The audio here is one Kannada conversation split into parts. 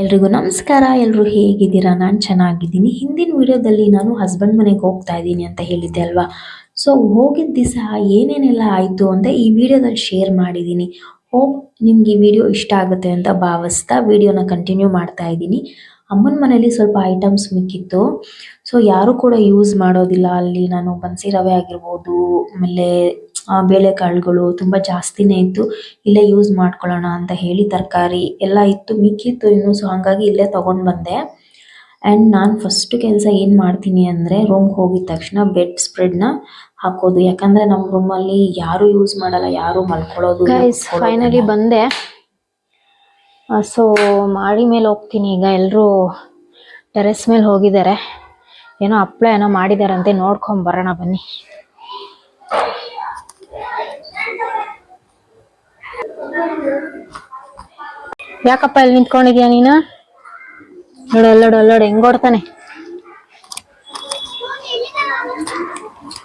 ಎಲ್ರಿಗೂ ನಮಸ್ಕಾರ ಎಲ್ಲರೂ ಹೇಗಿದ್ದೀರಾ? ನಾನು ಚೆನ್ನಾಗಿದ್ದೀನಿ. ಹಿಂದಿನ ವಿಡಿಯೋದಲ್ಲಿ ನಾನು ಹಸ್ಬೆಂಡ್ ಮನೆಗೆ ಹೋಗ್ತಾ ಇದ್ದೀನಿ ಅಂತ ಹೇಳಿದ್ದೆ ಅಲ್ವಾ? ಸೊ ಹೋಗಿದ್ದ ದಿವಸ ಏನೇನೆಲ್ಲ ಆಯಿತು ಅಂತ ಈ ವಿಡಿಯೋದಲ್ಲಿ ಶೇರ್ ಮಾಡಿದ್ದೀನಿ. ಹೋಪ್ ನಿಮ್ಗೆ ಈ ವಿಡಿಯೋ ಇಷ್ಟ ಆಗುತ್ತೆ ಅಂತ ಭಾವಿಸ್ತಾ ವಿಡಿಯೋನ ಕಂಟಿನ್ಯೂ ಮಾಡ್ತಾ ಇದ್ದೀನಿ. ಅಮ್ಮನ ಮನೇಲಿ ಸ್ವಲ್ಪ ಐಟಮ್ಸ್ ಮಿಕ್ಕಿತ್ತು. ಸೊ ಯಾರು ಕೂಡ ಯೂಸ್ ಮಾಡೋದಿಲ್ಲ. ಅಲ್ಲಿ ನಾನು ಬನ್ಸಿ ರವೆ ಆಗಿರ್ಬೋದು ಆಮೇಲೆ ಬೇಳೆಕಾಳುಗಳು ತುಂಬ ಜಾಸ್ತಿನೇ ಇತ್ತು. ಇಲ್ಲೇ ಯೂಸ್ ಮಾಡ್ಕೊಳ್ಳೋಣ ಅಂತ ಹೇಳಿ ತರಕಾರಿ ಎಲ್ಲ ಇತ್ತು ಮಿಕ್ಕಿತ್ತು ಇನ್ನು ಸೊ ಹಂಗಾಗಿ ಇಲ್ಲೇ ತಗೊಂಡು ಬಂದೆ. ಆ್ಯಂಡ್ ನಾನು ಫಸ್ಟ್ ಕೆಲಸ ಏನು ಮಾಡ್ತೀನಿ ಅಂದರೆ ರೂಮ್ಗೆ ಹೋಗಿದ ತಕ್ಷಣ ಬೆಡ್ ಸ್ಪ್ರೆಡ್ನ ಹಾಕೋದು. ಯಾಕಂದರೆ ನಮ್ಮ ರೂಮಲ್ಲಿ ಯಾರು ಯೂಸ್ ಮಾಡಲ್ಲ ಯಾರು ಮಲ್ಕೊಳ್ಳೋದು ಫೈನಲಿ ಬಂದೆ. ಸೊ ಮಾಡಿ ಮೇಲೆ ಹೋಗ್ತೀನಿ. ಈಗ ಎಲ್ಲರೂ ಟೆರೆಸ್ ಮೇಲೆ ಹೋಗಿದ್ದಾರೆ. ಏನೋ ಹಪ್ಳ ಏನೋ ಮಾಡಿದಾರಂತೆ, ನೋಡ್ಕೊಂಡು ಬರೋಣ ಬನ್ನಿ. ಯಾಕಪ್ಪ ಇಲ್ಲಿ ನಿಂತ್ಕೊಂಡಿದ್ಯಾ ನೀನು? ನೋಡು, ಅಲ್ಲೋಡು ಅಲ್ಲೋಡು, ಹೆಂಗ್ ಓಡ್ತಾನೆ?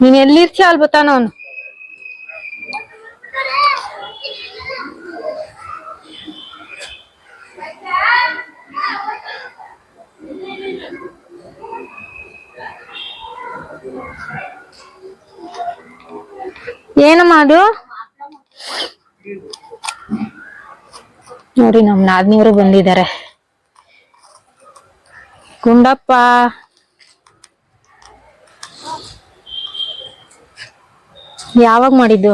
ನೀನ್ ಎಲ್ಲಿರ್ತೀಯ ಅಲ್ಲಿ ಬತ್ತಾನ ಅವನು? ಏನಮ್ಮ ಅದು ನೋಡಿ ನಮ್ ನಾದ್ನಿಯವರು ಬಂದಿದ್ದಾರೆ. ಗುಂಡಪ್ಪ. ಯಾವಾಗ ಮಾಡಿದ್ದು?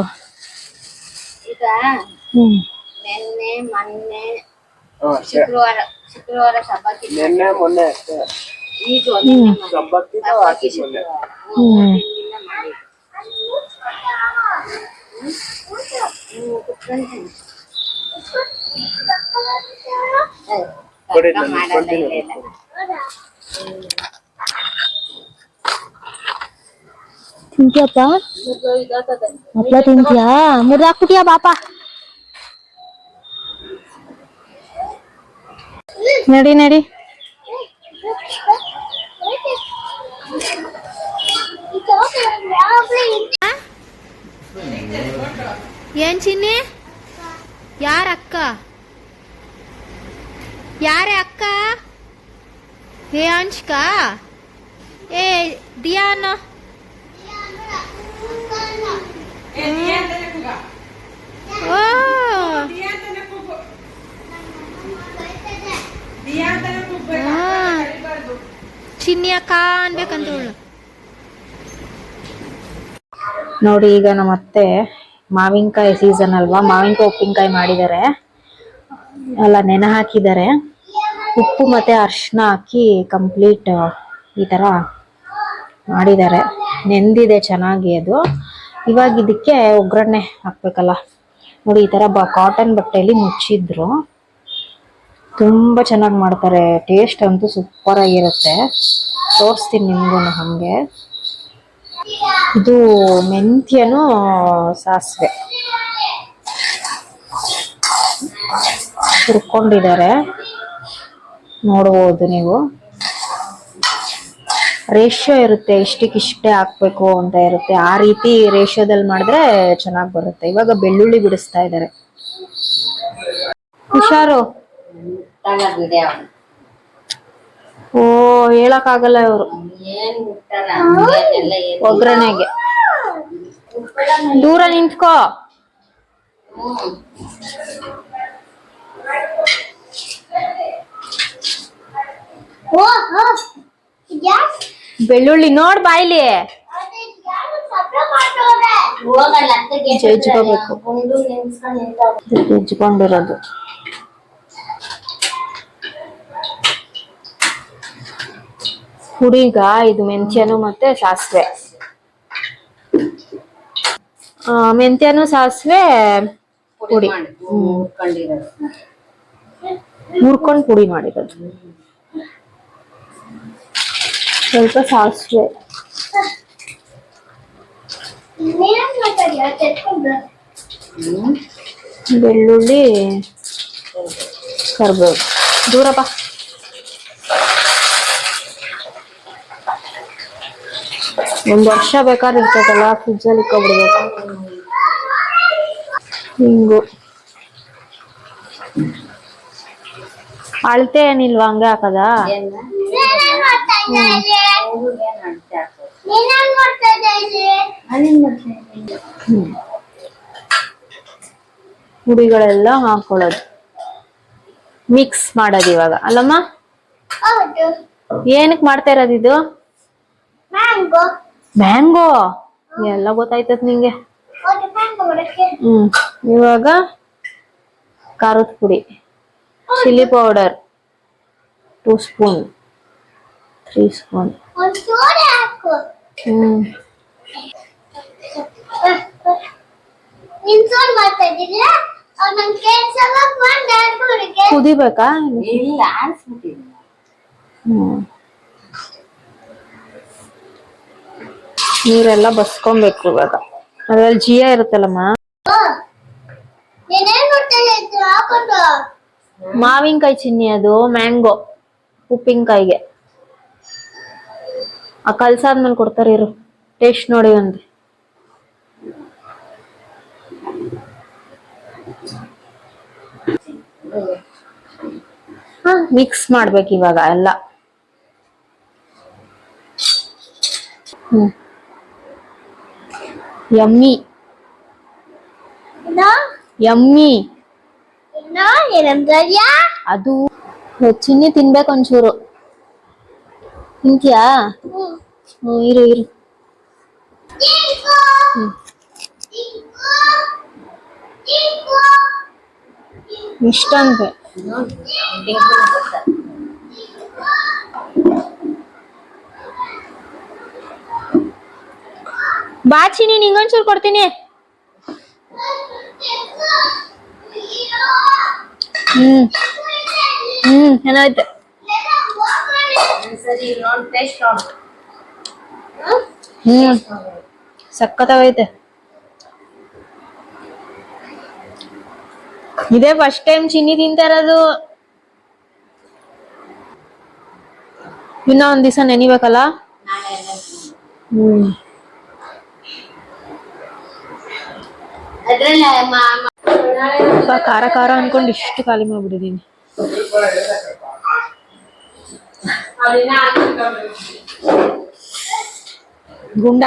ಹ್ಮ್. ಮೊನ್ನೆ ಶುಕ್ರವಾರ. ಶುಕ್ರವಾರ ಸಬ್ಬಕ್ಕಿ ನಿನ್ನೆ ಮೊನ್ನೆ ಅಷ್ಟೇ ಈಗ ನಿನ್ನೆ ಮೊನ್ನೆ. ಸಬ್ಬಕ್ಕಿದು ಸಬ್ಬಕ್ಕಿ ಹಾಕಿದ್ ಮೊನ್ನೆ ಶುಕ್ರವಾರ ಹ್ಮ್ ದಿನ ಮಾಡಿ ಹ್ಮ್, ಕುತ್ಕೊಂತೀನಿ. ಏ, ಕೊಡಿ ತರ್ಕ ನಾನು ಮಾಡಲ್ಲ ಕೊಡ್ತೀನಿ. ಇಲ್ಲೆಲ್ಲ. ತಿಂತೀಯಪ್ಪ ಹಪ್ಳ ತಿಂತೀಯಾ ಮುರ್ದಾಕ್ಬಿಟ್ಟಿಯಾ ಬಾಪ ನಡಿ ನಡಿ. ಏನ್ ಚಿನ್ನಿ? ಯಾರ ಅಕ್ಕ? ಯಾರೇ ಅಕ್ಕ? ಏ ಅಂಶ್ಕಾ? ಏ ದಿಯಾನ ಓ ಹಾ. ಚಿನ್ನಿ ನೋಡಿ ಈಗ ನಮ್ಮ ಅತ್ತೆ ಮಾವಿನಕಾಯಿ ಸೀಸನ್ ಅಲ್ವಾ? ಮಾವಿನಕಾಯಿ, ಉಪ್ಪಿನಕಾಯಿ ಮಾಡಿದ್ದಾರೆ. ಎಲ್ಲ ನೆನೆ ಹಾಕಿದ್ದಾರೆ. ಉಪ್ಪು ಮತ್ತೆ ಅರ್ಶಿನ ಹಾಕಿ ಕಂಪ್ಲೀಟ್ ಈ ತರ ಮಾಡಿದ್ದಾರೆ. ನೆಂದಿದೆ ಚೆನ್ನಾಗಿ ಅದು. ಇವಾಗ ಇದಕ್ಕೆ ಒಗ್ಗರಣೆ ಹಾಕ್ಬೇಕಲ್ಲ. ನೋಡಿ ಈ ತರ ಕಾಟನ್ ಬಟ್ಟೆಯಲ್ಲಿ ಮುಚ್ಚಿದ್ರು. ತುಂಬಾ ಚೆನ್ನಾಗಿ ಮಾಡ್ತಾರೆ. ಟೇಸ್ಟ್ ಅಂತೂ ಸೂಪರ್ ಆಗಿರುತ್ತೆ. ತೋರಿಸ್ತೀನಿ ನಿಮಗೂ ಹಾಗೆ. ಇದು ಮೆಂತ್ಯನೂ ಸಾಸಿವೆ. ಹುರ್ಕೊಂಡಿದ್ದಾರೆ. ನೋಡ್ಬೋದು ನೀವು. ರೇಷ್ಯೋ ಇರುತ್ತೆ ಇಷ್ಟಕ್ಕೆ ಇಷ್ಟೇ ಹಾಕ್ಬೇಕು ಅಂತ ಇರುತ್ತೆ. ಆ ರೀತಿ ರೇಷ್ಯೋದಲ್ಲಿ ಮಾಡಿದ್ರೆ ಚೆನ್ನಾಗಿ ಬರುತ್ತೆ. ಇವಾಗ ಬೆಳ್ಳುಳ್ಳಿ ಬಿಡಿಸ್ತಾ ಇದ್ದಾರೆ. ಹುಷಾರು. ಬಿಡೆ ಅವನು. ಓ ಹೇಳಕ್ ಆಗಲ್ಲ ಇವರು. ಏನ್ ಬಿಟ್ಟಾರ ಹಂಗೇನೆಲ್ಲ ಏನ್ ಒಗ್ಗರಣೆಗೆ ದೂರ ನಿಂತ್ಕೋ. ಬೆಳ್ಳುಳ್ಳಿ ನೋಡ್ ಬಾಯ್ಲಿ. ಹೋಗಲ್ಲ ಅತ್ತಗೆ ಜಜ್ಕೋಬೇಕು. ಹೆಜ್ಕೊಂಡಿರೋದು ಹುಡಿಗ ಇದು ಮೆಂತ್ಯನು ಮತ್ತೆ ಸಾಸಿವೆ. ಆ, ಮೆಂತ್ಯನು ಸಾಸಿವೆ ಪುಡಿ. ಹುರ್ಕೊಂಡ್ ಪುಡಿ ಮಾಡಿರೋದು. ಸ್ವಲ್ಪ ಸಾಸಿವೆ. ಬೆಳ್ಳುಳ್ಳಿ ಕರ್ಬೇವು. ದೂರ ಒಂದ್ ವರ್ಷ ಬೇಕಾದ್ರೆ ಇರ್ತೈತಲ್ಲ ಫ್ರಿಜ್ ಅಲ್ಲಿ ಇಟ್ಕೊಬಿಡ್ಬೇಕು. ಹಿಂಗು. ಅಳತೆ ಏನಿಲ್ವಾ ಹಂಗೆ ಹಾಕದ? ಹುಡಿಗಳೆಲ್ಲ ಹಾಕೊಳ್ಳೋದು. ಮಿಕ್ಸ್ ಮಾಡೋದು ಇವಾಗ. ಅಲ್ಲಮ್ಮ? ಏನಕ್ಕೆ ಏನಕ್ ಮಾಡ್ತಾ ಇರೋದಿದು ಇದು? ಮ್ಯಾಂಗೋ ಮ್ಯಾಂಗೋ ಎಲ್ಲ ಗೊತ್ತಾಯ್ತದ ನಿಂಗೆ ಹೌದು ಮ್ಯಾಂಗೋ ಮಾಡಕ್ಕೆ ಹ್ಮ್ ಇವಾಗ ಖಾರದ ಪುಡಿ chilli powder two spoon three spoon ಒಂದು ಸೋಡಾ ಹಾಕು ಹ್ಮ್ ನಿನ್ ಸೋಡ್ ಮಾಡ್ತಾ ಇದ್ದಿಲ್ಲ ಅವ್ರು ನಂಗೆ ಕೇಳ್ಸಲ್ಲ ಬಂದ ಹುಡುಗ ಕುದಿಬೇಕಾ ಇಲ್ಲ ಅನ್ಸ್ಬಿಟ್ಟಿಲ್ಲ ಹ್ಮ್ ನೀರೆಲ್ಲ ಬಸ್ಕೊಬೇಕು ಇವಾಗ. ಅದ್ರಲ್ಲಿ ಜಿಯ ಇರುತ್ತಲ್ಲಮ್ಮ? ಮಾವಿನಕಾಯಿ ಚಿನ್ನಿ ಅದು, ಮ್ಯಾಂಗೋ, ಉಪ್ಪಿನಕಾಯಿಗೆ. ಆ ಕಲ್ಸಾದ್ಮೇಲೆ ಕೊಡ್ತಾರೆ ಇರು, ಟೇಸ್ಟ್ ನೋಡಿ ಒಂದು. ಮಿಕ್ಸ್ ಮಾಡ್ಬೇಕು ಇವಾಗ ಎಲ್ಲ. ಹ್ಮ್. ಯಮ್ಮಿ ಏನಂದ್ರಯ್ಯ? ಅದು ಚಿನ್ನಿ ತಿನ್ಬೇಕು ಒಂಚೂರು. ತಿಂತೀಯಾ? ಹ್ಮ್. ಇರು ಇರು. ಚಿಂಕು ಹ್ಮ್ ನೀನ್ ನಿಂಗೊಂಚೂರು ಕೊಡ್ತೀನಿ. ಹ್ಮ್. ಹ್ಮ್ ನೋಡು ಹ್ಮ್. ಸಖತ್ತಾಗೈತೆ. ಇದೇ ಫಸ್ಟ್ ಟೈಮ್ ಚಿನ್ನಿ ತಿಂತಾ ಇರೋದು. ಇನ್ನ ಒಂದ್ ದಿವಸ ನೆನಿಬೇಕಲ್ಲ? ಹ್ಮ್ ಅದ್ರಲ್ಲ ಸ್ವಲ್ಪ ಖಾರ ಖಾರ ಅನ್ಕೊಂಡು ಇಷ್ಟು ಖಾಲಿ ಮಾಡ್ಬಿಟ್ಟಿದೀನಿ ಗುಂಡ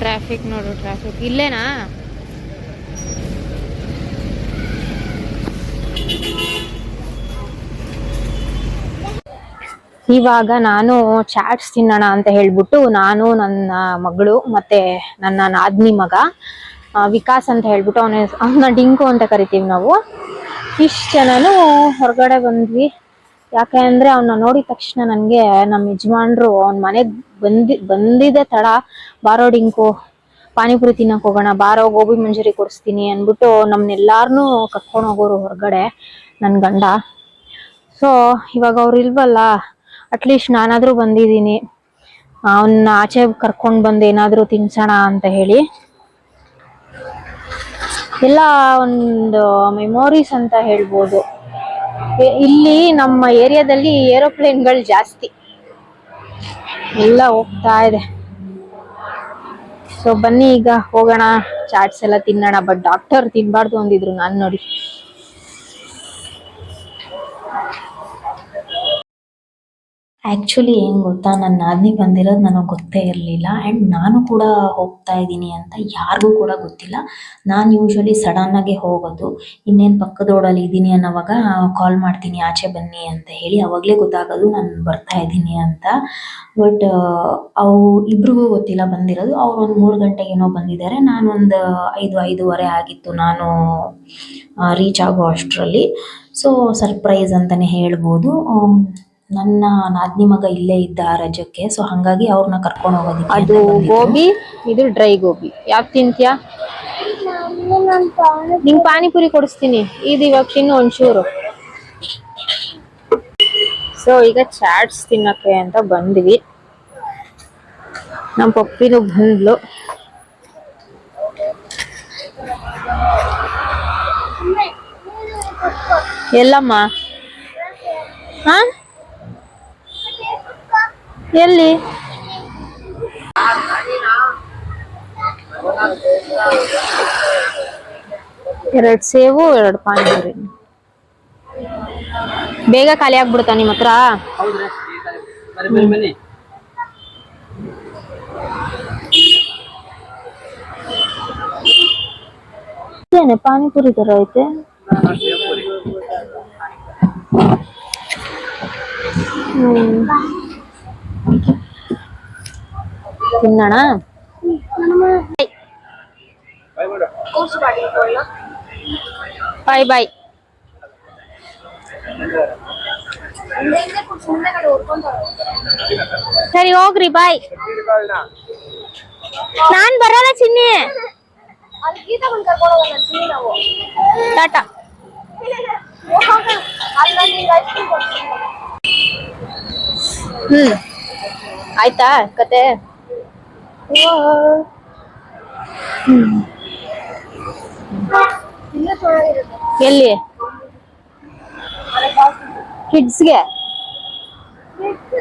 ಟ್ರಾಫಿಕ್ ನೋಡು ಟ್ರಾಫಿಕ್ ಇಲ್ಲೇನಾ ಇವಾಗ ನಾನು ಚಾಟ್ಸ್ ತಿನ್ನೋಣ ಅಂತ ಹೇಳ್ಬಿಟ್ಟು ನಾನು ನನ್ನ ಮಗಳು ಮತ್ತೆ ನನ್ನ ನಾದ್ನಿ ಮಗ ವಿಕಾಸ್ ಅಂತ ಹೇಳ್ಬಿಟ್ಟು ಅವನ ಅವನ ಡಿಂಕು ಅಂತ ಕರಿತೀವಿ ನಾವು. ಇಷ್ಟು ಜನನು ಹೊರಗಡೆ ಬಂದ್ವಿ. ಯಾಕೆ ಅಂದರೆ ಅವನ್ನ ನೋಡಿದ ತಕ್ಷಣ ನನಗೆ ನಮ್ಮ ಯಜಮಾನ್ರು ಅವನ ಮನೆಗೆ ಬಂದಿ ಬಂದಿದ್ದೆ ತಡ, ಬಾರೋ ಡಿಂಕು, ಪಾನಿಪುರಿ ತಿನ್ನಕ್ ಹೋಗೋಣ, ಬಾರೋ ಗೋಬಿ ಮಂಚೂರಿ ಕೊಡಿಸ್ತೀನಿ ಅಂದ್ಬಿಟ್ಟು ನಮ್ನೆಲ್ಲಾರನ್ನೂ ಕರ್ಕೊಂಡು ಹೋಗೋರು ಹೊರಗಡೆ ನನ್ನ ಗಂಡ. ಸೊ ಇವಾಗ ಅವ್ರು ಇಲ್ವಲ್ಲ ಅಟ್ಲೀಸ್ಟ್ ನಾನಾದ್ರೂ ಬಂದಿದ್ದೀನಿ. ಅವನ್ನ ಆಚೆ ಕರ್ಕೊಂಡು ಬಂದು ಏನಾದ್ರೂ ತಿನ್ಸೋಣ ಅಂತ ಹೇಳಿ. ಎಲ್ಲ ಒಂದು ಮೆಮೊರೀಸ್ ಅಂತ ಹೇಳ್ಬೋದು. ಇಲ್ಲಿ ನಮ್ಮ ಏರಿಯಾದಲ್ಲಿ ಏರೋಪ್ಲೇನ್ಗಳು ಜಾಸ್ತಿ. ಎಲ್ಲ ಹೋಗ್ತಾ ಇದೆ. ಸೊ ಬನ್ನಿ ಈಗ ಹೋಗೋಣ. ಚಾಟ್ಸ್ ಎಲ್ಲ ತಿನ್ನೋಣ ಬಟ್ ಡಾಕ್ಟರ್ ತಿನ್ಬಾರ್ದು ಅಂದಿದ್ರು ನಾನು ನೋಡಿ. ಆ್ಯಕ್ಚುಲಿ ಏನ್ ಗೊತ್ತಾ ನನ್ನ ನಾದಿನಿ ಬಂದಿರೋದು ನನಗೆ ಗೊತ್ತೇ ಇರಲಿಲ್ಲ. ಆ್ಯಂಡ್ ನಾನು ಕೂಡ ಹೋಗ್ತಾ ಇದ್ದೀನಿ ಅಂತ ಯಾರಿಗೂ ಕೂಡ ಗೊತ್ತಿಲ್ಲ. ನಾನು ಯೂಶ್ವಲಿ ಸಡನ್ನಾಗೆ ಹೋಗೋದು. ಇನ್ನೇನು ಪಕ್ಕದ ರೋಡಲ್ಲಿ ಇದ್ದೀನಿ ಅನ್ನೋವಾಗ ಕಾಲ್ ಮಾಡ್ತೀನಿ, ಆಚೆ ಬನ್ನಿ ಅಂತ ಹೇಳಿ ಅವಾಗಲೇ ಗೊತ್ತಾಗೋದು ನಾನು ಬರ್ತಾ ಇದ್ದೀನಿ ಅಂತ. ಬಟ್ ಅವು ಇಬ್ರಿಗೂ ಗೊತ್ತಿಲ್ಲ ಬಂದಿರೋದು. ಅವ್ರು ಒಂದು ಮೂರು ಗಂಟೆಗೇನೋ ಬಂದಿದ್ದಾರೆ. ನಾನೊಂದು ಐದು, ಐದೂವರೆ ಆಗಿತ್ತು ನಾನು ರೀಚ್ ಆಗೋ ಅಷ್ಟರಲ್ಲಿ. ಸೊ ಸರ್ಪ್ರೈಸ್ ಅಂತಲೇ ಹೇಳ್ಬೋದು. ನನ್ನ ನಾದ್ನಿ ಮಗ ಇಲ್ಲೇ ಇದ್ದ ಆ ರಜಕ್ಕೆ ಸೊ ಹಾಗಾಗಿ ಅವ್ರನ್ನ ಕರ್ಕೊಂಡು ಹೋಗೋದಕ್ಕೆ ಅದು ಗೋಬಿ ಇದು ಡ್ರೈ ಗೋಬಿ. ಯಾಕ್ ತಿಂತ್ಯಾ? ನಿಂಗ್ ಪಾನಿಪುರಿ ಕೊಡಿಸ್ತೀನಿ. ಇದು ಇವಾಗ ತಿನ್ನು ಒಂಚೂರು. ಸೊ ಈಗ ಚಾಟ್ಸ್ ತಿನ್ನಕ್ಕೆ ಅಂತ ಬಂದ್ವಿ. ನಮ್ಮ ಪಪ್ಪಿನೂ ಬಂದ್ಲು. ಎಲ್ಲಮ್ಮ? ಹಾ? ಎಲ್ಲಿ? ಎರಡು ಸೇವು ಎರಡು ಪಾನಿಪುರಿ ಬೇಗ ಖಾಲಿ ಆಗ್ಬಿಡ್ತಾ ನಿಮ್ಮ ಹತ್ರ? ಏನೇ ಪಾನಿಪುರಿ ತರ ಐತೆ. ಹ್ಮ್. ತಿನ್ನೋಣ? ಬಾಯ್ ಬಾಯ್. ಸರಿ ಹೋಗ್ರಿ ಬಾಯ್. ನಾನ್ ಬರಲ್ಲ ಚಿನ್ನಿ. ಟಾಟಾ. ಹ್ಮ್. ಆಯ್ತಾ ಕತೆ? ಎಲ್ಲಿ ಕಿಡ್ಸ್ಗೆ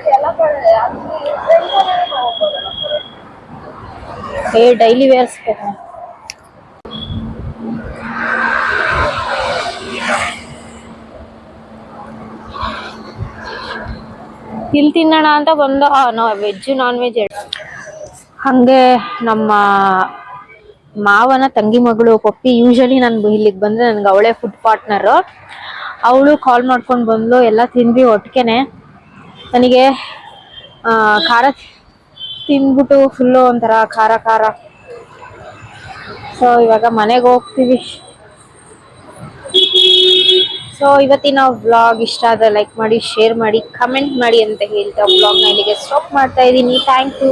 ಎಲ್ಲ? ಕಡೆ ಅಲ್ಲಿ ಫ್ರೆಂಡ್ಸ್ ಹೋಗ್ಬೋದಲ್ಲ ಏ ಡೈಲಿ ವೇರ್ಸ್ ಇಲ್ಲಿ ತಿನ್ನೋಣ ಅಂತ ಬಂದ ವೆಜ್ ನಾನ್ ವೆಜ್ ಹಂಗೆ ನಮ್ಮ ಮಾವನ ತಂಗಿ ಮಗಳು ಪಪ್ಪಿ ಯೂಶಲಿ ನಾನು ಇಲ್ಲಿಗೆ ಬಂದ್ರೆ ನನ್ಗೆ ಅವಳೇ ಫುಡ್ ಪಾರ್ಟ್ನರ್ ಅವಳು ಕಾಲ್ ಮಾಡ್ಕೊಂಡು ಬಂದ್ಲು, ಎಲ್ಲ ತಿಂದ್ವಿ ಒಟ್ಟಿಗೆನೆ ನನಗೆ ಖಾರ ತಿಂದ್ಬಿಟ್ಟು ಫುಲ್ಲು ಒಂಥರ ಖಾರ ಖಾರ. ಸೊ ಇವಾಗ ಮನೆಗೆ ಹೋಗ್ತೀವಿ. ಸೊ ಇವತ್ತಿನ ವ್ಲಾಗ್ ಇಷ್ಟ ಆದ್ರೆ ಲೈಕ್ ಮಾಡಿ ಶೇರ್ ಮಾಡಿ ಕಮೆಂಟ್ ಮಾಡಿ ಅಂತ ಹೇಳ್ತಾ ವ್ಲಾಗ್ನ ಇಲ್ಲಿಗೆ ಸ್ಟಾಪ್ ಮಾಡ್ತಾ ಇದ್ದೀನಿ thank you